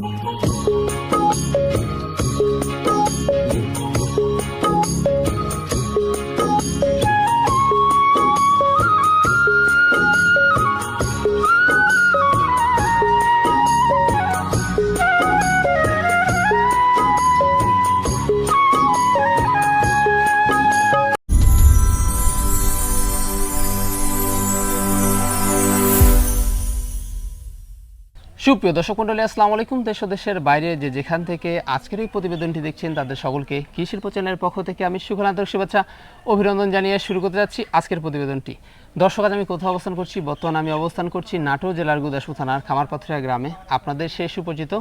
Música সুপ্রিয় দর্শক মন্ডলী, আসসালামু আলাইকুম। দেশ দেশের বাইরে যে যেখান থেকে আজকের এই প্রতিবেদনটি দেখছেন, তাদের সকলকে কৃষি শিল্প চ্যানেলের পক্ষ থেকে আমি সুখল আন্তরিক শুভেচ্ছা, অভিনন্দন জানিয়ে শুরু করতে যাচ্ছি আজকের প্রতিবেদনটি। দর্শক, আজ আমি কোথাও অবস্থান করছি? বর্তমানে আমি অবস্থান করছি নাটোর জেলার গুদাসু থানার খামারপাথরিয়া গ্রামে। আপনাদের সেই সুপরিচিত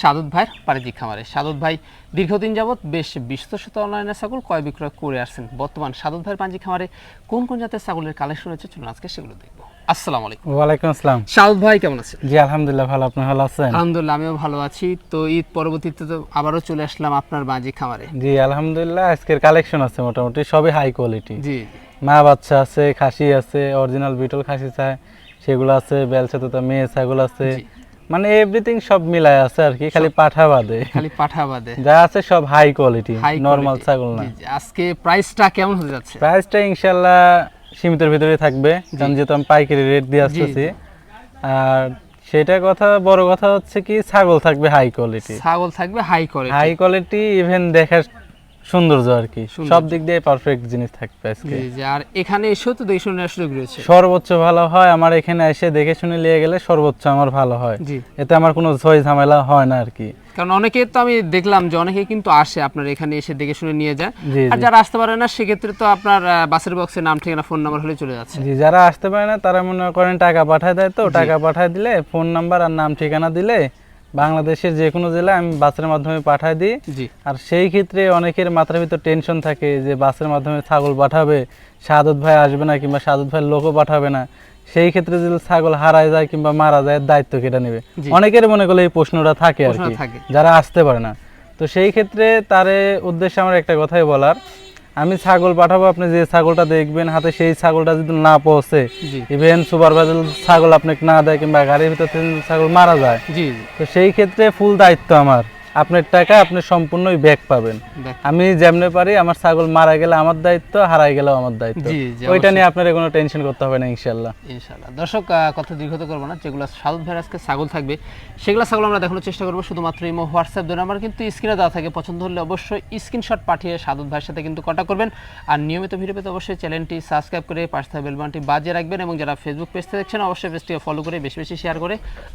সাদত ভাইয়ের বাণিজ্যিক খামারে। সাদত ভাই দীর্ঘদিন যাবৎ বেশ বিশত শত অনলাইনে ছাগল ক্রয় বিক্রয় করে আসছেন। বর্তমান সাদত ভাইয়ের বাণিজ্যিক খামারে কোন কোন জাতের ছাগলের কালেকশন রয়েছে? চলুন আজকে সেগুলো দেখব। আসসালামু আলাইকুম। ওয়ালাইকুম আসসালাম। সাদত ভাই কেমন আছেন? জি আলহামদুলিল্লাহ ভালো। আপনি ভালো আছেন? আলহামদুলিল্লাহ আমিও ভালো আছি। তো ঈদ পরবর্তীতে তো আবারও চলে আসলাম আপনার বাজি খামারে। জি আলহামদুলিল্লাহ আজকের কালেকশন আছে মোটামুটি সবই হাই কোয়ালিটি জি। মা বাচ্চা আছে খাসি আছে অরিজিনাল বিটল খাসি চায় সেগুলো আছে বেলচা তো মেয়ে ছাগল আছে। মানে এভরিথিং সব মিলায় আছে আর কি খালি পাঠা বাদে। খালি পাঠা বাদে। যা আছে সব হাই কোয়ালিটি নর্মাল ছাগল না। আজকে প্রাইসটা কেমন হতে যাচ্ছে? প্রাইসটা ইনশাল্লাহ সীমিতের ভিতরে থাকবে কারণ যেহেতু আমি পাইকারি রেট দিয়ে আসতেছি। আর সেটা কথা বড় কথা হচ্ছে কি ছাগল থাকবে হাই কোয়ালিটি ছাগল থাকবে high quality high quality even দেখার সৌন্দর্য আর কি। সব দিক দিয়ে পারফেক্ট জিনিস থাকবে আজকে। আর এখানে এসেও তো দেখে শুনে সুযোগ রয়েছে। সর্বোচ্চ ভালো হয় আমার এখানে এসে দেখে শুনে নিয়ে গেলে সর্বোচ্চ আমার ভালো হয়। এতে আমার কোনো ঝামেলা হয় না আর কি। কারণ অনেকে তো আমি দেখলাম যে অনেকে কিন্তু আসে আপনার এখানে এসে দেখে শুনে নিয়ে যায়। আর যারা আসতে পারে না সেক্ষেত্রে তো আপনার বাসের বক্সে নাম ঠিকানা ফোন নাম্বার হলে চলে যাচ্ছে। জি যারা আসতে পারে না তারা মনে করেন টাকা পাঠায় দেয় তো। টাকা পাঠায় দিলে ফোন নাম্বার আর নাম ঠিকানা দিলে বাংলাদেশের যে কোনো জেলায় আমি বাসের মাধ্যমে পাঠায় দিই। জি। আর সেই ক্ষেত্রে অনেকের মাথার ভিতর টেনশন থাকে যে বাসের মাধ্যমে ছাগল পাঠাবে সাদত ভাই আসবে না কিংবা সাদত ভাই লোকও পাঠাবে না। সেই ক্ষেত্রে যদি ছাগল হারায় যায় কিংবা মারা যায় দায়িত্ব কেটে নেবে? অনেকের মনে করলে এই প্রশ্নটা থাকে আর কি যারা আসতে পারে না। তো সেই ক্ষেত্রে তার উদ্দেশ্যে আমার একটা কথাই বলার আমি ছাগল পাঠাবো আপনি যে ছাগলটা দেখবেন হাতে সেই ছাগলটা যদি না পৌঁছে ইভেন সুপারভাইজার ছাগল আপনাকে না দেয় কিংবা গাড়ির ভিতর ছাগল মারা যায় জি জি। তো সেই ক্ষেত্রে ফুল দায়িত্ব আমার। আপনার টাকা আপনি সম্পূর্ণই ব্যাক পাবেন। আমি যেমনে পারি আমার ছাগল মারা গেলে আমার দায়িত্ব হারাই গেলেও আমার দায়িত্ব। ওইটা। নিয়ে আপনার কোনো টেনশন করতে হবে না ইনশাল্লাহ। ইনশাআল্লাহ দর্শক কথা দীর্ঘত করব না যেগুলো সাদত ভাইয়ের আজকে ছাগল থাকবে সেগুলো ছাগল আমরা দেখানোর চেষ্টা করব। শুধুমাত্র ইমো হোয়াটসঅ্যাপ দুই নাম্বার কিন্তু স্ক্রিনে দেওয়া থাকে। পছন্দ হলে অবশ্যই স্ক্রিনশট পাঠিয়ে সাদত ভাইয়ের সাথে কিন্তু কন্ট্যাক্ট করবেন। আর নিয়মিত ভিডিও পেতে অবশ্যই চ্যানেলটি সাবস্ক্রাইব করে পাশে থাকা বেলবানটি বাজিয়ে রাখবেন এবং যারা ফেসবুক পেজতে দেখছেন অবশ্যই পেজটিকে ফলো করে বেশি বেশি শেয়ার করে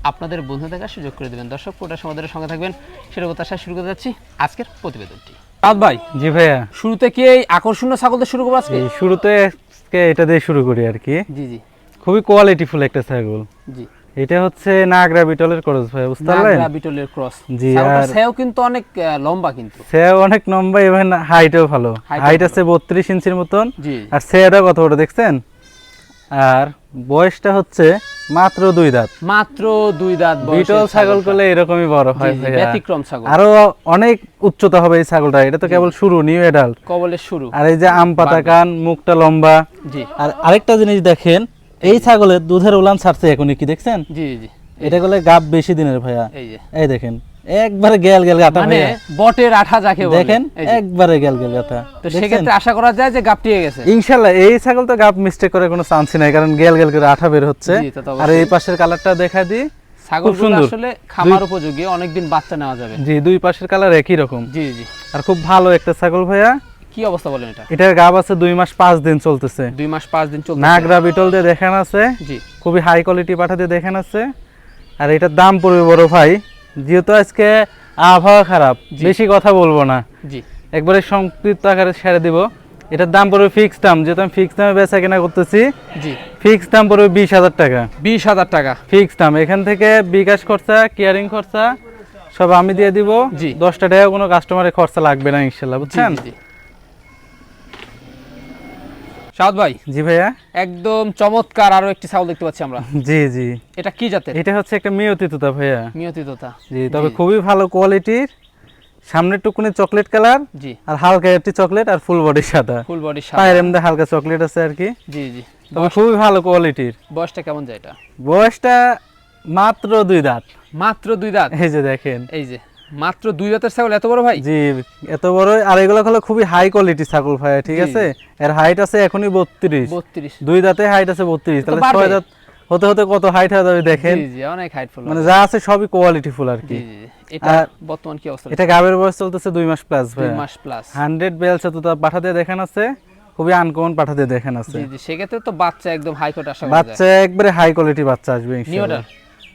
আপনাদের বন্ধু দেখার সুযোগ করে দেবেন। দর্শক পুরোটা সমাদের সঙ্গে থাকবেন। সেটা কথা শুরু করে যাচ্ছি। আজকের প্রতিবেদনটি। সাদ ভাই জি ভাইয়া। শুরুতে কি এই আকর্ষণীয় ছাগল দিয়ে শুরু করব আজকে? শুরুতে আজকে এটা দিয়ে শুরু করি আর কি। জি জি। খুবই কোয়ালিটিফুল একটা ছাগল। জি। এটা হচ্ছে নাগরা বিটলের করজ ভাই বুঝতে পারলেন? নাগরা বিটলের ক্রস। জি, আর- সেও কিন্তু অনেক লম্বা কিন্তু। সে অনেক লম্বা এবং হাইটও ভালো। হাইট আছে বত্রিশ ইঞ্চির মতন। জি। আর সেটা কত বড় দেখছেন? আর বয়সটা হচ্ছে মাত্র দুই দাঁত। মাত্র দুই দাঁত বিটল ছাগল করলে এরকমই বড় হয় ব্যতিক্রম ছাগল। আরও অনেক উচ্চতা হবে এই ছাগলটা। এটা তো কেবল শুরু নিউ এডাল্ট কবলের শুরু। আর এই যে আম পাতা কান মুখটা লম্বা। জি। আর আরেকটা জিনিস দেখেন এই ছাগলের দুধের উলান ছাড়ছে এখন কি দেখছেন? জি জি। এটা করলে গাব বেশি দিনের ভাইয়া। এই যে। এই দেখেন। একবারে গেল গেল গাটা মানে বটের আঠা যাকে বলে। দেখেন একবারে গেল গেল গাটা তো সেক্ষেত্রে আশা করা যায় যে গাপটিয়ে গেছে। ইনশাল্লাহ এই ছাগল তো গাব মিস্টেক করে কোনো চান্সই নাই কারণ গেল গেল করে আঠা বের হচ্ছে। আর এই পাশের কালারটা দেখা দিই ছাগল সুন্দর। আসলে খামার উপযোগী অনেকদিন বাচ্চা নেওয়া যাবে। জি দুই পাশের কালার একই রকম। জি জি। আর খুব ভালো একটা ছাগল ভাইয়া। কি অবস্থা বলেন এটা? এটার গাব আছে দুই মাস পাঁচ দিন চলতেছে। দুই মাস পাঁচ দিন চলছে নাগরা বিটল দিয়ে দেখান আছে। জি। খুবই হাই কোয়ালিটি পাঠা দিয়ে দেখান আছে। আর এটার দাম পড়বে বড় ভাই যেহেতু আজকে আবহাওয়া খারাপ বেশি কথা বলব না। জি। একবারে সংক্ষিপ্ত আকারে ছেড়ে দিব। এটার দাম পড়বে ফিক্স দাম যেহেতু আমি ফিক্স দামে বেচা কেনা করতেছি জি। ফিক্স দাম পড়বে বিশ হাজার টাকা। বিশ হাজার টাকা। ফিক্স দাম এখান থেকে বিকাশ খরচা কেয়ারিং খরচা সব আমি দিয়ে দিব। জি। দশটা টাকা কোনো কাস্টমারের খরচা লাগবে না ইনশাল্লাহ বুঝছেন। সাউদ ভাই জি ভাইয়া। একদম চমৎকার আরও একটি ছাগল দেখতে পাচ্ছি আমরা। জি জি। এটা কি জাতের? এটা হচ্ছে একটা মিয়তি তোতা ভাইয়া। নিয়তিততা জি তবে খুবই ভালো কোয়ালিটির সামনের টুকুনি চকলেট কালার জি। আর হালকা একটি চকলেট আর ফুল বডি সাদা। ফুল বডি সাদা। পায়ের এমনি হালকা চকলেট আছে আর কি। জি জি। তবে খুবই ভালো কোয়ালিটির। বয়সটা কেমন যায় এটা? বয়সটা মাত্র দুই দাঁত। মাত্র দুই দাঁত? এই যে দেখেন। এই যে। মাত্র দুই দাঁতের ছাগল এত বড় ভাই? জি এত বড় আর এগুলো হলো খুবই হাই কোয়ালিটি ছাগল ভাই ঠিক আছে? এর হাইট আছে এখনই বত্রিশ। বত্রিশ। দুই দাঁতে হাইট আছে বত্রিশ। তাহলে ছয় দাঁত হতে হতে কত হাইট হয়ে যাবে দেখেন? জি অনেক হাইটফুল মানে যা আছে সবই কোয়ালিটি ফুল আর কি। এটা আর বর্তমান কি অবস্থা? এটা গাবের বয়স চলতেছে দুই মাস প্লাস দুই মাস প্লাস হান্ড্রেড বেলস তো পাঠা দিয়ে দেখেন আছে খুবই আনকমন পাঠা দিয়ে দেখেন আছে। জি জি সেক্ষেত্রে তো বাচ্চা একদম হাই কোট আশা বাচ্চা একবারে হাই কোয়ালিটি বাচ্চা আসবে ইনশাআল্লাহ।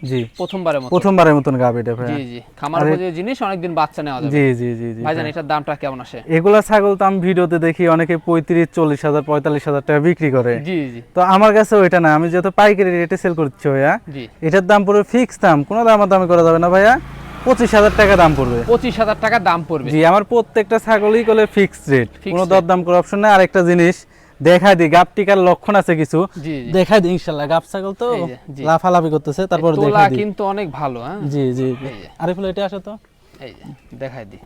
জি। প্রথমবারের মতো। প্রথমবারের মতন গাবে এটা ভাই জি জি। খামার উপযোগী জিনিস অনেকদিন বাচ্চা নেওয়া যাবে। জি জি জি জি ভাইজান। এটার দামটা কেমন আসে? এগুলা ছাগল তো আমি ভিডিওতে দেখি অনেকে পঁয়ত্রিশ চল্লিশ হাজার পঁয়তাল্লিশ হাজার টাকা বিক্রি করে। জি জি। তো আমার কাছে ওইটা না। আমি যেহেতু পাইকারি রেটে সেল করছি ভাইয়া। জি। এটার দাম পড়বে ফিক্স দাম। কোনো দামাদামি করা যাবে না ভাইয়া। পঁচিশ হাজার টাকা দাম পড়বে। পঁচিশ হাজার টাকা দাম পড়বে। জি আমার প্রত্যেকটা ছাগলই করলে ফিক্সড রেট কোনো। দরদাম করার অপশন নাই। আরেকটা জিনিস দেখা দিই গাপ টিকার লক্ষণ আছে কিছু। দেখা দিই ইনশাল্লাহ গাপ ছাগল তো এই লাফালাফি করতেছে তারপর দেখা দিই। কিন্তু অনেক ভালো হ্যাঁ? জি জি। যে। আরিফুল এটা আসো তো। এই দেখাই দি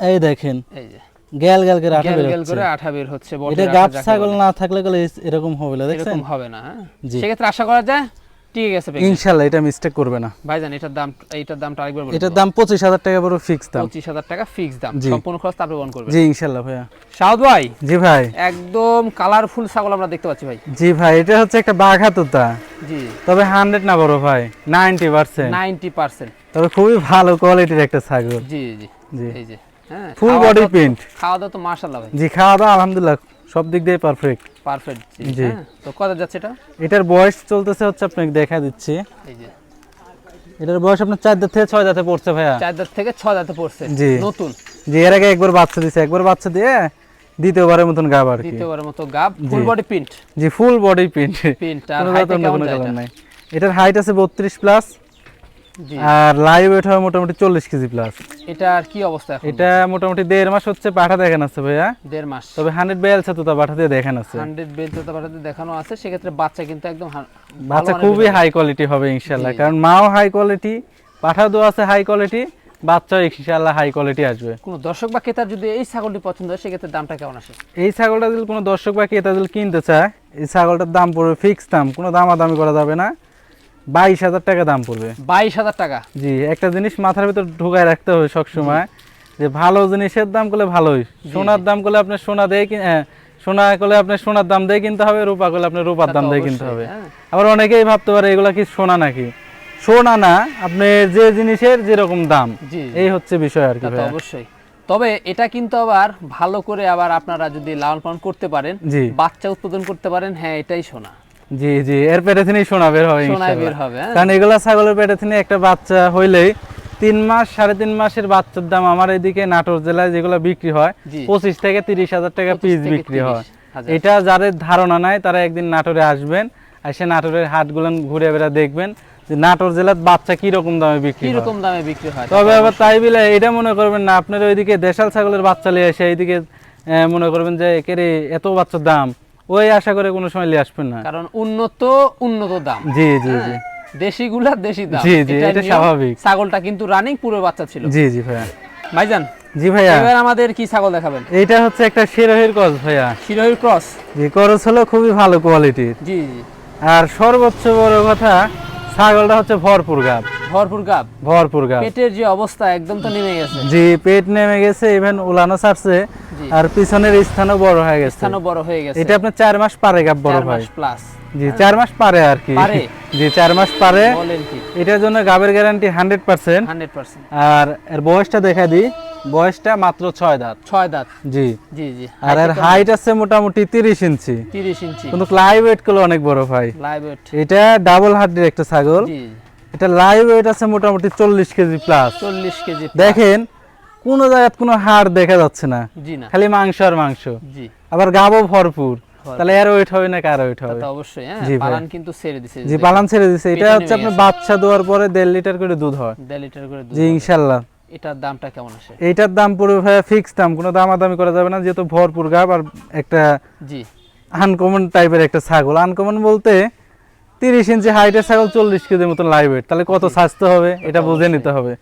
এই দেখেন এই যে। গ্যাল গ্যাল করে আঠা বের করে আঠা বের হচ্ছে এটা গাপ ছাগল না থাকলে গেলে এরকম হবে না দেখছেন? এরকম হবে না হ্যাঁ? জি। সেক্ষেত্রে আশা করা যায় ঠিক আছে পেকে। ইনশাল্লাহ এটা মিস্টেক করবে না। ভাইজান এটার দাম দামটা আরেকবার বলুন এটার দাম পঁচিশ হাজার টাকা পুরো ফিক্স দাম। পঁচিশ হাজার টাকা ফিক্স দাম। সম্পূর্ণ খরচ তারপরে বহন করবে। জি ইনশাল্লাহ ভাইয়া। সাউদ ভাই। জি ভাই। একদম কালারফুল ছাগল আমরা দেখতে পাচ্ছি ভাই। জি ভাই এটা হচ্ছে একটা বাঘা তোতা জি। তবে হান্ড্রেড না বড় ভাই নাইনটি পার্সেন্ট নাইনটি পার্সেন্ট তবে খুবই ভালো কোয়ালিটির একটা ছাগল। জি জি জি। এই যে হ্যাঁ ফুল বডি প্রিন্ট খাওয়া দাওয়া তো মার্শাল্লাহ ভাই। জি খাওয়া দাওয়া আলহামদুলিল্লাহ। সব দিক দিয়ে পারফেক্ট পারফেক্ট জি। হ্যাঁ তো কত যাচ্ছে এটা? এটার বয়স চলতেছে হচ্ছে আপনাকে দেখা দিচ্ছি। এই যে। এটার বয়স আপনার চার দাঁত থেকে ছয় দাঁতে পড়ছে ভাইয়া। চার দাঁত থেকে ছয় দাঁতে পড়ছে। জি। নতুন। যে এর আগে একবার বাচ্চা দিছে একবার বাচ্চা দিয়ে দ্বিতীয়বারের মতন গাব আর কি। দ্বিতীয়বারের মতো গাব ফুল বডি প্রিন্ট জি ফুল বডি প্রিন্ট প্রিন্ট আর হাইটে কেমন? নাই। এটার হাইট আছে বত্রিশ প্লাস জি আর লাইভ ওয়েট হবে মোটামুটি চল্লিশ কেজি প্লাস এটার কি অবস্থা এটা মোটামুটি দেড় মাস হচ্ছে পাঠা দেখেন আছে ভাইয়া। দেড় মাস। তবে হান্ড্রেড বেলছে তো তা পাঠা দিয়ে দেখেন আছে। হান্ড্রেড বেল তো পাঠাতে দেখানো আছে সেক্ষেত্রে বাচ্চা কিন্তু একদম বাচ্চা খুবই হাই কোয়ালিটি হবে ইনশাল্লাহ কারণ মাও হাই কোয়ালিটি পাঠা দো আছে হাই কোয়ালিটি বাচ্চাও ইনশাল্লাহ হাই কোয়ালিটি আসবে। কোনো দর্শক বা ক্রেতার যদি এই ছাগলটি পছন্দ হয় সেক্ষেত্রে দামটা কেমন আসে? এই ছাগলটা যদি কোনো দর্শক বা ক্রেতা যদি কিনতে চায় এই ছাগলটার দাম পড়বে ফিক্স দাম কোনো দামাদামি করা যাবে না। বাইশ হাজার টাকা দাম পড়বে। বাইশ হাজার টাকা? জি একটা জিনিস মাথার ভিতর ঢুকায় রাখতে হবে সবসময় যে ভালো জিনিসের দাম করলে ভালোই। সোনার দাম করলে আপনার সোনা দিয়ে হ্যাঁ, সোনা করলে আপনার সোনার দাম দিয়ে কিনতে হবে রূপা করলে আপনার রূপার দাম দিয়ে কিনতে হবে। হ্যাঁ। আবার অনেকেই ভাবতে পারে এগুলা কি সোনা নাকি? সোনা না আপনি যে জিনিসের যেরকম দাম। এই হচ্ছে বিষয় আর কি। অবশ্যই। তবে এটা কিন্তু আবার ভালো করে আবার আপনারা যদি লালন পালন করতে পারেন বাচ্চা উৎপাদন করতে পারেন হ্যাঁ এটাই সোনা। জি জি। এর পেটে থেকে সোনা বের হবে হবে হ্যাঁ। কারণ এগুলা ছাগলের পেটে থেকে একটা বাচ্চা হইলেই তিন মাস সাড়ে তিন মাসের বাচ্চার দাম আমার এদিকে নাটোর জেলায় যেগুলো বিক্রি হয় পঁচিশ থেকে তিরিশ হাজার টাকা পিস বিক্রি হয়। এটা যাদের ধারণা নাই তারা একদিন নাটোরে আসবেন এসে নাটোরের হাটগুলো ঘুরে বেড়া দেখবেন যে নাটোর জেলার বাচ্চা কি রকম দামে বিক্রি রকম দামে বিক্রি হয় তবে আবার তাই বিলে এটা মনে করবেন না আপনার ওইদিকে দেশাল ছাগলের বাচ্চা নিয়ে এসে এইদিকে মনে করবেন যে কেরে এত বাচ্চার দাম। ওই আশা করে কোনো সময় নিয়ে আসবেন না। কারণ উন্নত উন্নত দাম। জি জি জি। দেশি গুলা দেশি দাম। জি, জি, এটা স্বাভাবিক। ছাগলটা কিন্তু রানিং পুরো বাচ্চা ছিল। জি জি ভাইয়া। ভাইজান জি ভাইয়া। এবার আমাদের কি ছাগল দেখাবেন? এটা হচ্ছে একটা শিরোহির ক্রস ভাইয়া। শিরোহির ক্রস জি ক্রস হলো খুবই ভালো কোয়ালিটির জি জি। আর সর্বোচ্চ বড় কথা ছাগলটা হচ্ছে ভরপুর গাব। ভরপুর গাব? ভরপুর গাব। পেটের যে অবস্থা একদম তো নেমে গেছে। জি পেট নেমে গেছে ইভেন উলানো ছাড়ছে আর পিছনের স্থানও বড় হয়ে গেছে। স্থানও বড় হয়ে গেছে। এটা আপনার চার মাস পারে গাব বড় হয়। প্লাস জি চার মাস পারে আর কি। জি চার মাস পারে। এটার জন্য গাবের guarantee hundred percent hundred percent আর এর বয়সটা দেখা দিই। বয়সটা মাত্র ছয় দাঁত। ছয় দাঁত। জি। জি জি। আর এর হাইট আছে মোটামুটি তিরিশ ইঞ্চি। তিরিশ ইঞ্চি। কিন্তু লাইভ ওয়েটগুলো অনেক বড় ভাই। লাইভ ওয়েট এটা ডাবল হার্ডির একটা ছাগল। এটা লাইভ ওয়েট আছে মোটামুটি চল্লিশ কেজি প্লাস চল্লিশ কেজি দেখেন কোন জায়গায় কোনো হাড় দেখা যাচ্ছে না। খালি মাংস আর মাংস। আবার গাবো ভরপুর। তাহলে এর ওয়েট হবে না কার ওয়েট হবে? অবশ্যই হ্যাঁ পালান কিন্তু ছেড়ে দিছে জি পালান ছেড়ে দিছে। এটা হচ্ছে আপনার বাচ্চা দেওয়ার পরে দেড় লিটার করে দুধ হয়। দেড় লিটার করে দুধ জি হবে। ইনশাল্লাহ। এটার দামটা কেমন আসে? এইটার দাম ভাইয়া ফিক্স দাম কোনো দামাদামি করা যাবে না যেহেতু ভরপুর গাব আর একটা জি। আনকমন টাইপের একটা ছাগল। আনকমন বলতে তিরিশ ইঞ্চি হাইটের ছাগল চল্লিশ কেজির মতন লাইভ ওয়েট তাহলে কত স্বাস্থ্য হবে এটা বুঝে নিতে হবে।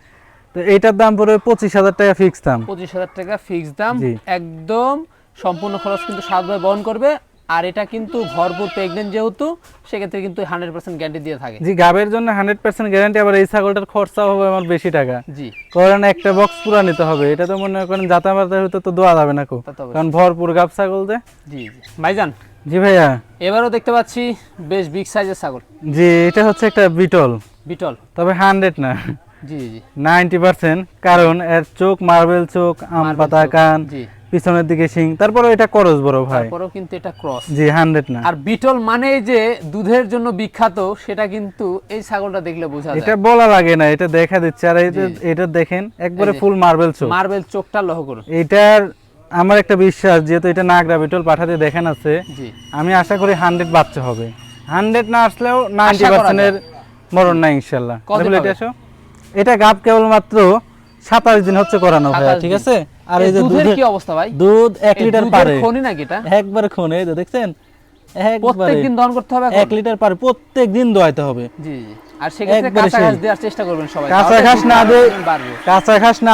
তো এইটার দাম পড়বে পঁচিশ হাজার টাকা ফিক্স দাম। পঁচিশ হাজার টাকা ফিক্স দাম একদম সম্পূর্ণ খরচ কিন্তু সাত ভাই বহন করবে। আর এটা কিন্তু ভরপুর প্রেগনেন্ট যেহেতু সেক্ষেত্রে কিন্তু হান্ড্রেড পার্সেন্ট গ্যারান্টি দিয়ে থাকে। জি গাবের জন্য হান্ড্রেড পার্সেন্ট গ্যারান্টি আবার এই ছাগলটার খরচা হবে আমার বেশি টাকা। জি। কারণ একটা বক্স পুরা নিতে হবে এটা তো মনে করেন যাতা বাতা হতে তো দোয়া যাবে না অবশ্যই। কারণ ভরপুর গাব ছাগল যে। জি জি। ভাইজান? জি ভাইয়া। এবারও দেখতে পাচ্ছি বেশ বিগ সাইজের ছাগল। জি এটা হচ্ছে একটা বিটল। বিটল? তবে হান্ড্রেড না। জি জি নাইনটি পার্সেন্ট কারণ এর চোখ মার্বেল চোখ আম পাতা কান। জি। পিছনের দিকে শিং তারপরে এটা করস বড় ভাই। তারপরেও কিন্তু এটা ক্রস জি হান্ড্রেড না। আর বিটল মানে যে দুধের জন্য বিখ্যাত সেটা কিন্তু এই ছাগলটা দেখলে বোঝা যায়। এটা বলা লাগে না এটা দেখা দিচ্ছে। আর এটা এটা দেখেন একবারে ফুল মার্বেল চোখ। মার্বেল চোখটা লহ করুন এটার আমার একটা বিশ্বাস যেহেতু এটা নাগরা বিটল পাঠাতে দেখেন আছে জি। আমি আশা করি হান্ড্রেড বাচ্চা হবে। হান্ড্রেড না আসলেও নাইনটি করা পার্সেন্টের মরণ কদিন তাহলে এটা? আসো। এটা গাব কেবলমাত্র সাতাশ দিন হচ্ছে করানো ভাইয়া ঠিক আছে? আর এই যে দুধের কি অবস্থা ভাই? দুধ এক লিটার পারে। খনি নাকি এটা? একবার খুনে এই দেখছেন? প্রত্যেকদিন দহন করতে হবে লিটার পারে প্রত্যেক দিন দোয়াইতে হবে। জি আর সেক্ষেত্রে কাঁচা ঘাস দেওয়ার চেষ্টা করবেন সবাই। কাঁচা ঘাস না কাঁচা ঘাস না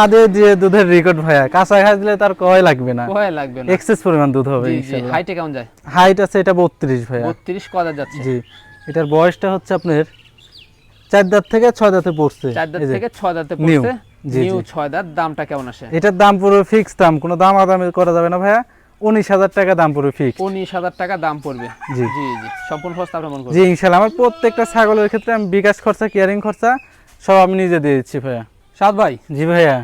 দুধের রেকর্ড ভাইয়া কাঁচা ঘাস দিলে তার কয় লাগবে না? ভয় লাগবে না? এক্সেস পরিমাণ দুধ হবে ইনশাল্লাহ হাইটে কেমন যায়? হাইট আছে এটা বত্রিশ ভাইয়া। বত্রিশ কদা যাচ্ছে? জি এটার বয়সটা হচ্ছে আপনার চার দাঁত থেকে ছয় দাঁতে পড়ছে। চার দাঁত থেকে ছয় দাঁতে পড়ছে। নিউ। ছয় দাঁত দামটা কেমন আসে? এটার দাম পুরো ফিক্স দাম কোনো দাম আদামি করা যাবে না ভাইয়া। উনিশ হাজার টাকা দাম পুরো ফিক্স উনিশ হাজার টাকা দাম পড়বে। জি। জি জি। সম্পূর্ণ খরচ জি ইনশাল্লাহ আমার প্রত্যেকটা ছাগলের ক্ষেত্রে আমি বিকাশ খরচা কেয়ারিং খরচা সব আমি নিজে দিয়ে দিচ্ছি ভাইয়া। সাদ ভাই? জি ভাইয়া।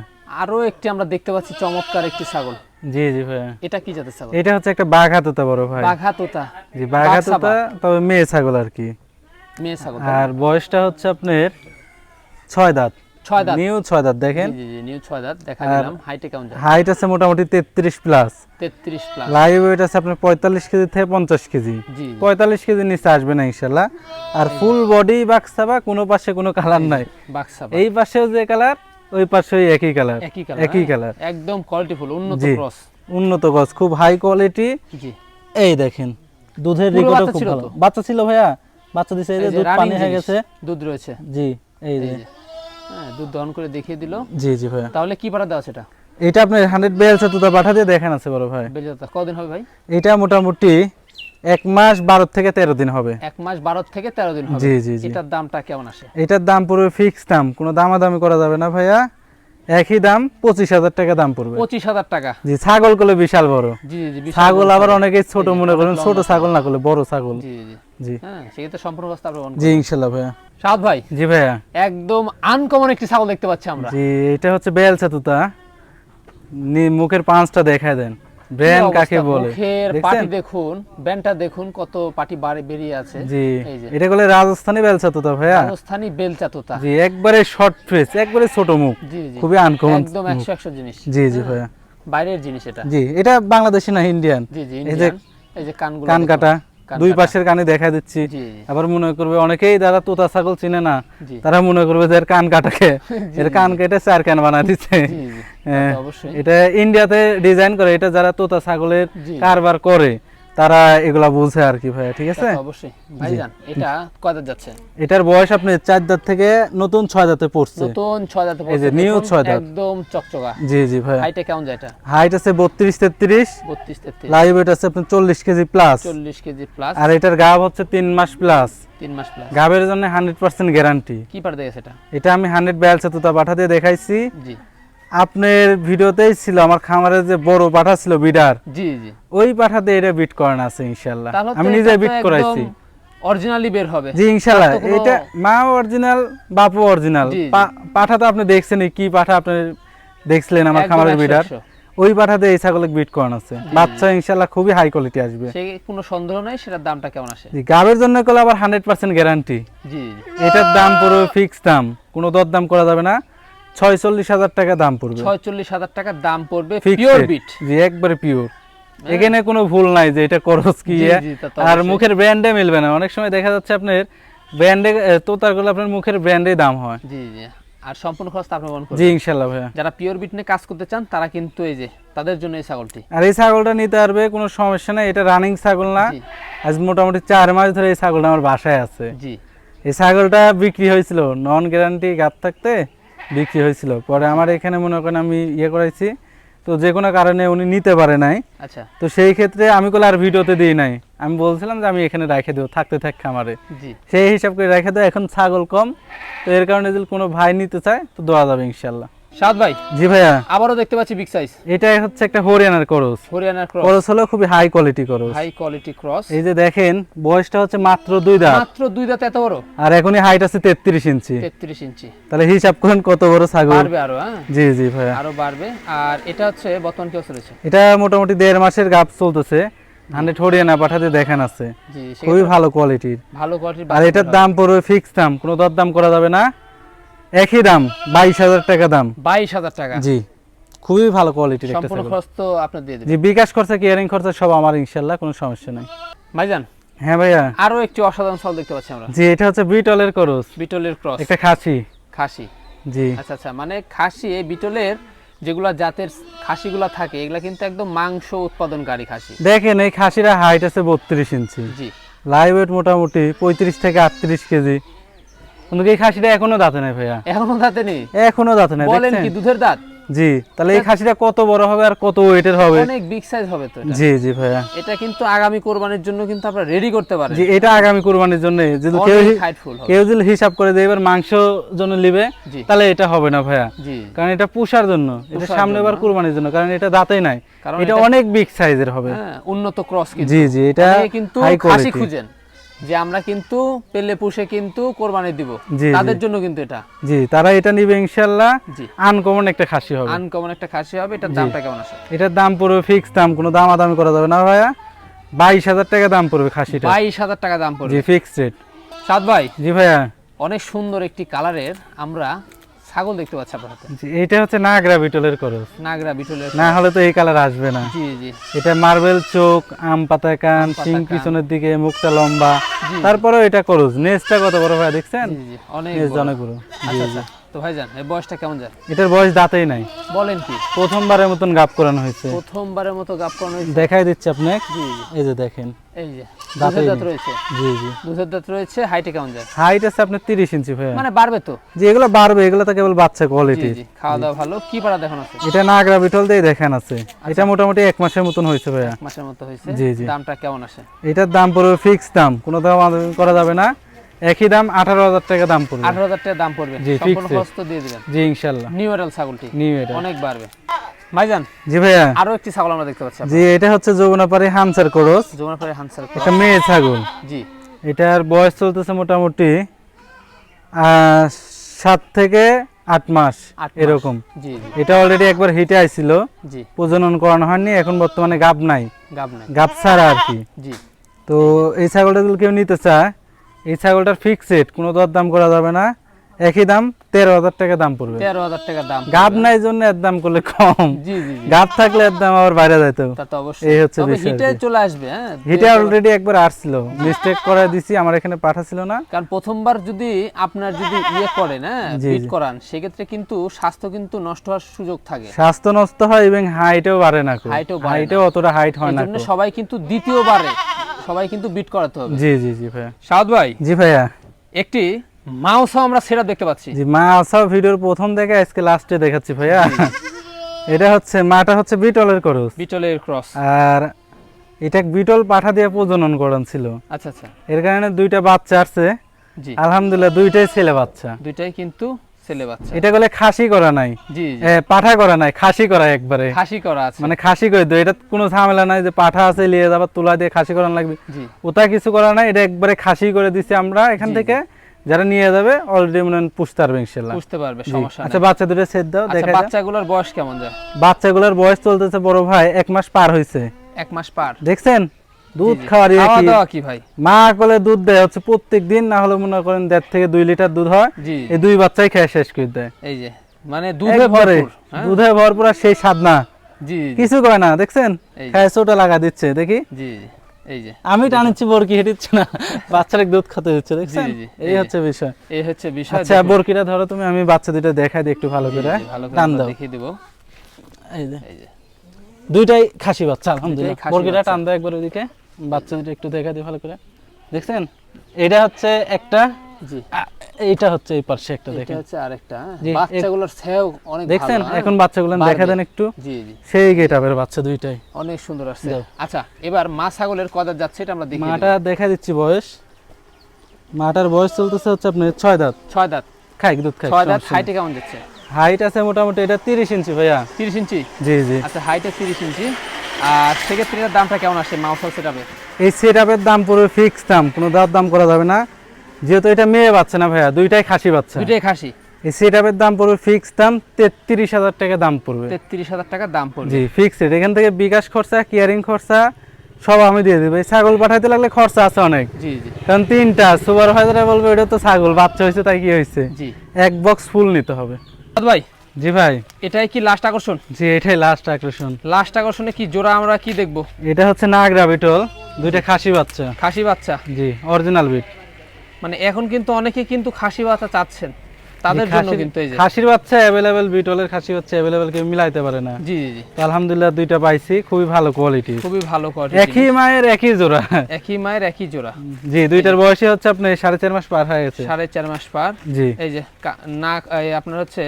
আরও একটি আমরা দেখতে পাচ্ছি চমৎকার একটি ছাগল। জি জি ভাইয়া। এটা কি জাতের ছাগল? এটা হচ্ছে একটা বাঘ হাতুতা বড় ভাই। বাঘা তোতা জি বাঘ বাঘ তবে মেয়ে ছাগল আর কি। মেয়ে ছাগল আর বয়সটা হচ্ছে আপনার ছয় দাঁত। ছয় দাঁত। নিউ ছয় দাঁত দেখেন। জি জি নিউ ছয় দাঁত দেখা আর- দিলাম হাইটে কেমন হাইট আছে মোটামুটি তেত্রিশ প্লাস তেত্রিশ প্লাস লাইভ ওয়েট আছে আপনার পঁয়তাল্লিশ কেজি থেকে পঞ্চাশ কেজি। জি জি। পঁয়তাল্লিশ কেজি নিচে আসবে না ইনশাল্লাহ। আর ফুল বডি বাক্সাবা কোনো পাশে কোনো কালার নাই। এই পাশেও যে কালার ওই পাশেও একই কালার একই কালার একদম কোয়ালিটিফুল উন্নত ক্রস উন্নত গছ খুব হাই কোয়ালিটি জি। এই দেখেন দুধের রেকর্ডও খুব ছিল ভালো। বাচ্চা ছিল ভাইয়া? বাচ্চা দিছে এই যে দুধ পানি হয়ে গেছে। দুধ রয়েছে। জি এই যে। হ্যাঁ দুধ দহন করে দেখিয়ে দিল। জি জি ভাই তাহলে কি পাঠা দেওয়া সেটা এটা? আপনার হান্ড্রেড বেল দুধ পাঠা দিয়ে দেখেন আছে বড় ভাই। কদিন হবে ভাই? এটা মোটামুটি এক মাস বারো থেকে তেরো দিন হবে। এক মাস বারো থেকে তেরো দিন হবে। জি জি এটার দামটা কেমন আসে? এটার দাম পুরো ফিক্স দাম কোনো দামাদামি করা যাবে না ভাইয়া। একই দাম পঁচিশ হাজার টাকা দাম পড়বে। পঁচিশ হাজার টাকা। জি ছাগলগুলো বিশাল বড়। জি জি জি ছাগল আবার অনেকে ছোট মনে করেন ছোট ছাগল না করলে বড় ছাগল। জি জি। জি। হ্যাঁ সেক্ষেত্রে সম্পূর্ণ আপনার জি ইনশাল্লাহ ভাইয়া। সাদ ভাই জি ভাইয়া। একদম আনকমন একটি ছাগল দেখতে পাচ্ছি আমরা। জি এটা হচ্ছে বেল তুতা নি- মুখের পাঁচটা দেখায় দেন। ব্র্যান্ড কাকে বলে? মুখের পাটি দেখুন ব্যান্ডটা দেখুন কত পাটি বাড়ি বেরিয়ে আছে। জি। এটা বলে রাজস্থানি বেলচা তোতা ভাইয়া। রাজস্থানি বেলচা তোতা জি একবারে শর্ট ফেস একবারে ছোট মুখ। জি জি খুবই আনকমন একদম 100 100 জিনিস। জি জি ভাইয়া। বাইরের জিনিস এটা। জি এটা বাংলাদেশি না ইন্ডিয়ান জি জি এই যে ইন্ডিয়ান এই যে কানগুলো কান কাটা। দুই পাশের কানে দেখা দিচ্ছি। আবার মনে করবে অনেকেই যারা তোতা ছাগল চিনে না তারা মনে করবে যে এর কান কাটাকে এর কান কেটে চার কান বানা দিচ্ছে। হ্যাঁ, এটা ইন্ডিয়াতে ডিজাইন করে এটা যারা তোতা ছাগলের কারবার করে তারা এগুলা বুঝে আর কি ভাইয়া ঠিক আছে? অবশ্যই। ভাইজান এটা কয়দার যাচ্ছে? এটার বয়স আপনি চার দাঁত থেকে নতুন ছয় দাঁতে পড়ছে। নতুন ছয় দাঁতে এই যে পড়ছে, দেখুন, ছয় দাঁত। একদম চকচকা। জি জি হাইটে কেমন যায় এটা? হাইট আছে বত্রিশ তেত্রিশ। বত্রিশ তেত্রিশ। লাইভ ওয়েট আছে আপনার চল্লিশ কেজি প্লাস চল্লিশ কেজি প্লাস আর এটার গাব হচ্ছে তিন মাস প্লাস তিন মাস প্লাস গাবের জন্য হান্ড্রেড পার্সেন্ট গ্যারান্টি কি পার সেটা এটা? আমি হান্ড্রেড ব্যালসে তুতা পাঠা দিয়ে দেখাইছি। জি। আপনার ভিডিওতেই ছিল আমার খামারের যে বড় পাঠা ছিল বিডার। জি জি। ওই পাঠাতে এটা বিট করানো আছে ইনশাল্লাহ। আমি নিজে বিট করাইছি। অরিজিনালি বের হবে। জি কোনো- এটা মা অরিজিনাল বাপু অরিজিনাল। পাঠা তো আপনি দেখছেন কি পাঠা আপনি দেখছিলেন আমার খামারের বিডার। ওই পাঠাতে এই ছাগলে বিট করানো আছে বাচ্চা ইনশাল্লাহ খুবই হাই কোয়ালিটি আসবে। সে কোনো সন্দেহ নাই সেটার দামটা কেমন আসে? জি, গাবের জন্য করলে আবার হান্ড্রেড পার্সেন্ট গ্যারান্টি জি জি। এটার দাম পুরো ফিক্সড দাম। কোনো দর দাম করা যাবে না। ছয়চল্লিশ হাজার টাকা দাম পড়বে। ছয়চল্লিশ হাজার টাকা দাম পড়বে পিওর বিট জি একবারে পিওর এখানে কোনো ভুল নাই যে এটা করস কি জি। জি, তো আর মুখের ব্র্যান্ডে মিলবে না। অনেক সময় দেখা যাচ্ছে আপনার ব্র্যান্ডে তোতারগুলো আপনার মুখের ব্র্যান্ডে দাম হয়। জি জি। আর সম্পূর্ণ খরচ আপনি বহন জি করবেন ইনশাল্লাহ ভাইয়া। যারা পিওর বিট নিয়ে কাজ করতে চান তারা কিন্তু এই যে তাদের জন্য এই ছাগলটি। আর এই ছাগলটা নিতে পারবে কোনো সমস্যা নাই। এটা রানিং ছাগল না। আজ মোটামুটি চার মাস ধরে এই ছাগলটা আমার বাসায় আছে। জি। এই ছাগলটা বিক্রি হয়েছিল নন গ্যারান্টি গাপ থাকতে। বিক্রি হয়েছিল। পরে আমার এখানে মনে করেন আমি ইয়ে করাইছি তো যে কোনো কারণে উনি নিতে পারে নাই। আচ্ছা। তো সেই ক্ষেত্রে আমি কোলে আর ভিডিওতে দিই নাই। আমি বলছিলাম যে আমি এখানে রেখে দেবো থাকতে থাক খামারে জি। সেই হিসাব করে রেখে দেবো এখন ছাগল কম তো এর কারণে যদি কোনো ভাই নিতে চায় তো দেওয়া যাবে ইনশাল্লাহ। সাদ ভাই জি ভাইয়া। আবারও দেখতে পাচ্ছি বিগ সাইজ এটা হচ্ছে একটা হরিয়ানার করস। হরিয়ানার ক্রস। করস হলো খুবই high quality cross. High quality cross. এই যে দেখেন বয়সটা হচ্ছে মাত্র দুই দাঁত। মাত্র দুই দাঁত এত বড়? আর এখনই হাইট আছে তেত্রিশ ইঞ্চি। তেত্রিশ ইঞ্চি। তাহলে হিসাব করেন কত বড় ছাগল। বাড়বে আরও হ্যাঁ? জি জি ভাইয়া। আরও বাড়বে। আর এটা হচ্ছে বর্তমান কি চলেছে এটা মোটামুটি দেড় মাসের গাপ চলতেছে। হান্ড্রেড হরিয়ানা পাঠাতে দেখেন আছে। খুবই ভালো কোয়ালিটির ভালো কোয়ালিটির আর এটার দাম পড়বে ফিক্স দাম। কোনো দর দাম করা যাবে না। একই দাম বাইশ হাজার টাকা দাম। বাইশ হাজার টাকা। জি খুবই ভালো কোয়ালিটির একটা সম্পূর্ণ খরচ তো আপনার দিয়ে দেবেন জি বিকাশ খরচা কেয়ারিং খরচা সব আমার ইনশাল্লাহ কোনো সমস্যা নেই। ভাইজান হ্যাঁ ভাইয়া। আরও একটি অসাধারণ ফল দেখতে পাচ্ছি আমরা। জি এটা হচ্ছে বিটলের করস। বিটলের ক্রস। একটা খাসি। খাসি। জি। আচ্ছা আচ্ছা মানে খাসি এই বিটলের যেগুলা জাতের খাসিগুলা থাকে এগুলা কিন্তু একদম মাংস উৎপাদনকারী খাসি। দেখেন এই খাসিরা হাইট আছে বত্রিশ ইঞ্চি জি। লাইভ ওয়েট মোটামুটি পঁয়ত্রিশ থেকে আটত্রিশ কেজি। কিন্তু এই খাসিটা এখনও দাঁতে নাই ভাইয়া। এখনও দাঁতে নেই? এখনও দাঁতে নাই বলেন কি দুধের দাঁত? জি তাহলে এই খাসিটা কত বড় হবে আর কত ওয়েটের হবে? অনেক বিগ সাইজ হবে তো জি জি ভাইয়া। এটা কিন্তু আগামী কোরবানির জন্য কিন্তু আপনারা রেডি করতে পারেন। জি এটা আগামী কুরবানির জন্য। যদি কেউ কেউ যদি হিসাব করে দেয় এবার মাংস জন্য নিবে তাহলে এটা হবে না ভাইয়া। জি। কারণ এটা পুষার জন্য এটা সামনে এবার কোরবানির জন্য কারণ এটা দাঁতেই নাই। এটা এটা- অনেক বিগ সাইজের হবে। হ্যাঁ উন্নত ক্রস জি জি এটা কিন্তু খাসি খুঁজেন। যে আমরা কিন্তু পেলে পুষে কিন্তু কোরবানি দিব। তাদের জন্য কিন্তু এটা। জি তারা এটা নিবে ইনশাল্লাহ জি। আনকমন একটা খাসি হবে। আনকমন একটা খাসি হবে এটার দামটা কেমন আছে এটার দাম পড়বে ফিক্স দাম কোনো দাম দামাদামি করা যাবে না ভাইয়া। বাইশ হাজার টাকা দাম পড়বে খাসিটা। বাইশ হাজার টাকা দাম পড়বে। জি ফিক্স রেট সাদ ভাই জি ভাইয়া। অনেক সুন্দর একটি কালারের আমরা ছাগল দেখতে পাচ্ছি আপনার হাতে। জি এটা হচ্ছে নাগরা বিটলের করস নাগরা বিটলের না হলে তো এই কালার আসবে না। জি জি। এটা মার্বেল চোখ আম পাতা কান সিং পিছনের দিকে মুখটা লম্বা। তারপরে তারপরেও এটা করুস নেজটা কত বড় ভাই দেখছেন? জি জি অনেক নেজ বড়। অনেক বড়। আচ্ছা আচ্ছা। তো ভাইজান এই বয়সটা কেমন যায়? এটার বয়স দাঁতেই নাই। বলেন কি? প্রথমবারের মতন গাপ করানো হয়েছে। প্রথমবারের মতো গাপ করানো হয়েছে? দেখাই দিচ্ছি আপনি জি এই যে দেখেন। এই যে দাঁতেই দাঁত রয়েছে? জি জি। দুধের দাঁত রয়েছে হাইটে কেমন যায়? হাইট আছে আপনার তিরিশ ইঞ্চি ভাইয়া। মানে বাড়বে তো? যে এগুলো বাড়বে এগুলো তো কেবল বাচ্চা কোয়ালিটি জি খাওয়া দাওয়া ভালো। কি পাড়া দেখানো আছে? এটা নাগরা বিটল দিয়ে দেখান আছে। এটা মোটামুটি এক মাসের মতন হয়েছে ভাইয়া। এক মাসের মতো হয়েছে। জি, জি। দামটা কেমন আসে এটার দাম পড়বে ফিক্স দাম। কোনো দাম করা যাবে না। একই দাম আঠারো হাজার টাকা দাম পড়বে। আঠারো হাজার টাকা দাম পড়বে। জি, সম্পূর্ণ. খরচ দিয়ে দিবেন। জি ইনশাল্লাহ। নিউ এডাল ছাগলটি। নিউ এটা অনেক বাড়বে। ভাইজান জি ভাইয়া। আরও একটি ছাগল আমরা দেখতে পাচ্ছি জি এটা হচ্ছে যমুনাপাড়ি হামসার করস। যমুনা পাড়ে হানসার একটা মেয়ে ছাগল। জি। এটার বয়স চলতেছে মোটামুটি সাত থেকে আট মাস এরকম। এটা অলরেডি একবার হিটে আইছিল। প্রজনন করানো হয়নি এখন বর্তমানে গাব নাই। গাব ছাড়া আর কি। জি। তো এই ছাগলটা কেউ নিতে চায় এই ছাগলটার ফিক্স রেট কোনো দর দাম করা যাবে না। একই দাম তেরো হাজার টাকা দাম পড়বে। তেরো হাজার টাকা দাম গাব নাই জন্য এর দাম করলে কম। জি জি জি। গাব থাকলে এর দাম আবার বাইরে যাইতো। তা তো অবশ্যই। এই হচ্ছে হিটে চলে আসবে হ্যাঁ? হিটে অলরেডি একবার আসছিল। মিস্টেক করে দিছি আমার এখানে পাঠাছিল না। কারণ প্রথমবার যদি আপনার যদি ইয়ে করেন হ্যাঁ জি। করান সেক্ষেত্রে কিন্তু স্বাস্থ্য কিন্তু নষ্ট হওয়ার সুযোগ থাকে। স্বাস্থ্য নষ্ট হয় এবং হাইটেও বাড়ে না বাড়ে হাইটেও অতটা হাইট হয় না সবাই কিন্তু দ্বিতীয়বারে সবাই কিন্তু বিট করাতে হবে। জি জি জি ভাইয়া। সাদ ভাই জি ভাইয়া। একটি মাউসও আমরা সেটা দেখতে পাচ্ছি। জি মা আসাও ভিডিওর প্রথম থেকে আজকে লাস্টে দেখাচ্ছি ভাইয়া। এটা হচ্ছে মাটা হচ্ছে বিটলের করস বিটলের ক্রস আর এটা বিটল পাঠা দিয়ে প্রজনন করান ছিল। আচ্ছা আচ্ছা। এর কারণে দুইটা বাচ্চা আসছে। জি। আলহামদুলিল্লাহ দুইটাই ছেলে বাচ্চা। দুইটাই কিন্তু ছেলে বাচ্চা। এটা বলে খাসি করা নাই। জি পাঠা করা নাই খাসি করা একবারে। খাসি করা আছে। মানে খাসি করে দেয় এটা কোনো ঝামেলা নাই যে পাঠা আছে যাবার তুলা দিয়ে খাসি করানো লাগবে। ওটা কিছু করা নাই এটা একবারে খাসি করে দিছি আমরা এখান থেকে। যারা নিয়ে যাবে অলরেডি মনে পুষতে পারবে ইনশাল্লাহ বুঝতে পারবে। সমস্যা আচ্ছা বাচ্চা দুটো সেট দাও আচ্ছা দেখা বাচ্চাগুলোর বয়স কেমন যায়? বাচ্চাগুলোর বয়স চলতেছে বড় ভাই এক মাস পার হয়েছে এক মাস পার। দেখছেন? দুধ। খাওয়ার খাওয়া কি? দাওয়া কি ভাই? মা কোলে দুধ দেয় হচ্ছে প্রত্যেক দিন না হলে মনে করেন দেড় থেকে দুই লিটার দুধ হয়। এই দুই বাচ্চাই খেয়ে শেষ করে দেয়। এই যে মানে দুধে ভরপুর হ্যাঁ? দুধে ভরপুর আর সেই স্বাদ না জি কিছু করে না দেখছেন? খায় ছোটা লাগা দিচ্ছে দেখি। জি এই যে। আমি টানিচ্ছি বরকি হেঁটিচ্ছে না। বাচ্চারা দুধ খেতে দিচ্ছে দেখছেন? এই হচ্ছে বিষয়। এই হচ্ছে বিষয় আচ্ছা। বরকিটা ধরো তুমি আমি বাচ্চা দুটো দেখাই দিই একটু ভালো করে। টান দাও। দেখিয়ে দিব। এই যে। এই যে। দুইটাই খাসি বাচ্চা আলহামদুলিল্লাহ। বরকিটা টান দাও একবার ওইদিকে। বাচ্চা দুটো একটু দেখা দিই ভালো করে। দেখছেন? এটা হচ্ছে একটা জি। এইটা হচ্ছে এই পাশে একটা এটা দেখেন। হচ্ছে আরেকটা হ্যাঁ? বাচ্চাগুলোর সেও অনেক দেখছেন? হ্যাঁ? এখন বাচ্চাগুলো দেখা দেন একটু। জি জি। সেই গেটাপের বাচ্চা দুইটাই। অনেক সুন্দর আসছে। আচ্ছা এবার মা ছাগলের কদার যাচ্ছে এটা আমরা দেখি মাটা দেখা দিচ্ছি বয়স। মাটার বয়স চলতেছে হচ্ছে আপনার ছয় দাঁত। ছয় দাঁত। খাই দুধ খাই ছয় দাঁত হাইটে কেমন যাচ্ছে? হাইট আছে মোটামুটি এটা তিরিশ ইঞ্চি ভাইয়া। তিরিশ ইঞ্চি? জি জি। আচ্ছা হাইটে তিরিশ ইঞ্চি। আর সেক্ষেত্রে এটার দামটা কেমন আসে? মাউসাল এই সেট আপের দাম পুরো ফিক্স দাম কোনো দাম দাম করা যাবে না। যেহেতু এটা মেয়ে বাচ্চা না ভাইয়া দুইটাই খাসি বাচ্চা। দুইটাই খাসি? এই সেট আপের দাম পড়বে ফিক্স দাম তেত্রিশ হাজার টাকা দাম পড়বে। তেত্রিশ হাজার টাকা দাম পড়বে। জি ফিক্সড এখান থেকে বিকাশ খরচা কেয়ারিং খরচা সব আমি দিয়ে দেবো। এই ছাগল পাঠাইতে লাগলে খরচা আছে অনেক। জি জি। কারণ তিনটা সুপারভাইজারে বলবে এটা তো ছাগল বাচ্চা হয়েছে তাই কি হয়েছে? জি। এক বক্স ফুল নিতে হবে। ভাই জি ভাই। এটাই কি লাস্ট আকর্ষণ? জি এটাই লাস্ট আকর্ষণ। লাস্ট আকর্ষণে কি জোড়া আমরা কি দেখব? এটা হচ্ছে নাগরা বিটল দুইটা খাসি বাচ্চা। খাসি বাচ্চা? জি অরিজিনাল বিট মানে এখন কিন্তু অনেকে কিন্তু খাসি বাচ্চা চাচ্ছেন। তাদের জন্য কিন্তু এই যে। খাসির বাচ্চা অ্যাভেলেবেল বিটলের খাসি বাচ্চা অ্যাভেলেবেল কেউ মিলাইতে পারে না। জি জি তো আলহামদুলিল্লাহ দুইটা পাইছি খুবই ভালো কোয়ালিটি খুবই ভালো কোয়ালিটি একই মায়ের একই জোড়া। একই মায়ের একই জোড়া। জি দুইটার বয়সই হচ্ছে আপনি সাড়ে চার মাস পার হয়ে গেছে। সাড়ে চার মাস পার। জি। এই যে এই আপনার হচ্ছে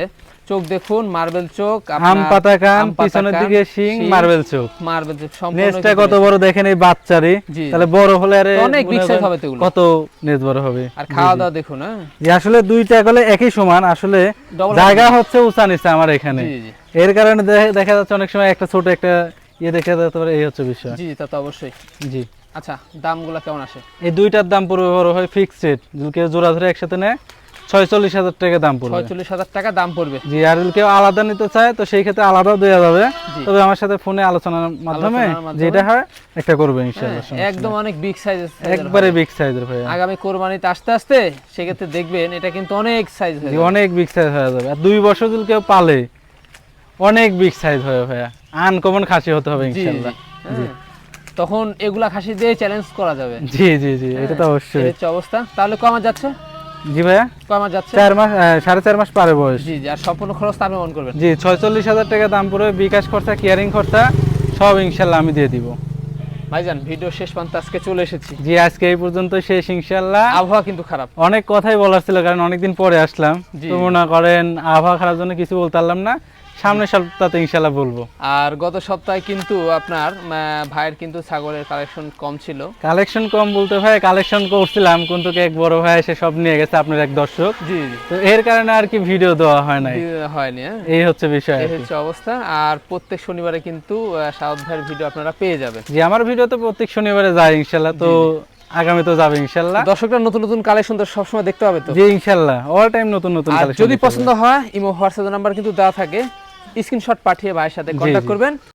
চোখ দেখুন মার্বেল চোখ আম পাতা কান পিছনের দিকে শিং মার্বেল চোখ। মার্বেল চোখ সম্পূর্ণ নেজটা কত বড় দেখেন এই বাচ্চারই। জি। তাহলে বড় হলে আরে অনেক big হবে তো কত নেজ বড় হবে। আর খাওয়া দাওয়া দেখুন হ্যাঁ। যে আসলে দুইটা গলে একই সমান আসলে জায়গা হচ্ছে উঁচা নিচে আমার এখানে। এর কারণে দেখা যাচ্ছে অনেক সময় একটা ছোট একটা ইয়ে দেখা যাচ্ছে এই হচ্ছে বিষয়। জি তা তো অবশ্যই। জি। আচ্ছা দামগুলো কেমন আসে? এই দুইটার দাম পড়বে বড় হয় ফিক্সড রেট যদি কেউ জোড়া ধরে একসাথে নেয় ছয়চল্লিশ হাজার টাকা দাম পড়বে। ছয়চল্লিশ হাজার টাকা দাম পড়বে। জি আর কেউ আলাদা নিতে চায় তো সেই ক্ষেত্রে আলাদা দেওয়া যাবে। তবে আমার সাথে ফোনে আলোচনার মাধ্যমে যেটা হয় একটা করবে হ্যাঁ, ইনশাআল্লাহ একদম অনেক বিগ সাইজ একবারে বিগ সাইজের ভাইয়া। আগামী কোরবানিতে আস্তে আস্তে সেক্ষেত্রে দেখবেন এটা কিন্তু অনেক সাইজ হয়ে। অনেক বিগ সাইজ হয়ে যাবে। আর দুই বছর যদি কেউ পালে অনেক বিগ সাইজ হবে ভাইয়া। আনকমন খাসি হতে হবে ইনশাআল্লাহ জি। হ্যাঁ। তখন এগুলা খাসি দিয়ে চ্যালেঞ্জ করা যাবে। জি জি জি। এটা তো অবশ্যই। অবস্থা। তাহলে কমা যাচ্ছে? জি ভাইয়া? যাচ্ছে? চার মাস সাড়ে চার মাস পারে বয়স। জি আর সম্পূর্ণ খরচ আপনি বহন করবেন। জি ছয়চল্লিশ হাজার টাকা দাম পড়বে বিকাশ খরচা কেয়ারিং খরচা সব ইনশাল্লাহ আমি দিয়ে দিব। ভাইজান ভিডিও শেষ পর্যন্ত আজকে চলে এসেছি। জি আজকে এই পর্যন্ত শেষ ইনশাল্লাহ। আবহাওয়া কিন্তু খারাপ। অনেক কথাই বলার ছিল কারণ অনেকদিন পরে আসলাম। তো মনে করেন আবহাওয়া খারাপ জন্য কিছু বলতে পারলাম না। সামনের সপ্তাহে ইনশাল্লাহ বলব। আর গত সপ্তাহে কিন্তু আপনার ভাইয়ের কিন্তু ছাগলের কালেকশন কম ছিল। কালেকশন কম বলতে ভাই কালেকশন করছিলাম কিন্তু এক বড় ভাই এসে সব নিয়ে গেছে আপনার এক দর্শক। জি তো এর কারণে আর কি ভিডিও দেওয়া হয় নাই। হয়নি হ্যাঁ। এই হচ্ছে বিষয় এই হচ্ছে অবস্থা। আর প্রত্যেক শনিবারে কিন্তু সাউথ ভাইয়ের ভিডিও আপনারা পেয়ে যাবেন। জি আমার ভিডিও তো প্রত্যেক শনিবারে যায় ইনশাল্লাহ তো আগামী তো যাবে ইনশাল্লাহ দর্শকরা নতুন নতুন কালেকশন তো সবসময় দেখতে হবে তো? জি ইনশাল্লাহ অল টাইম নতুন নতুন collection যদি পছন্দ হয় ইমো হোয়াটসঅ্যাপ নাম্বার কিন্তু দেওয়া থাকে। স্ক্রিনশট পাঠিয়ে ভাইয়ের সাথে কন্ট্যাক্ট করবেন।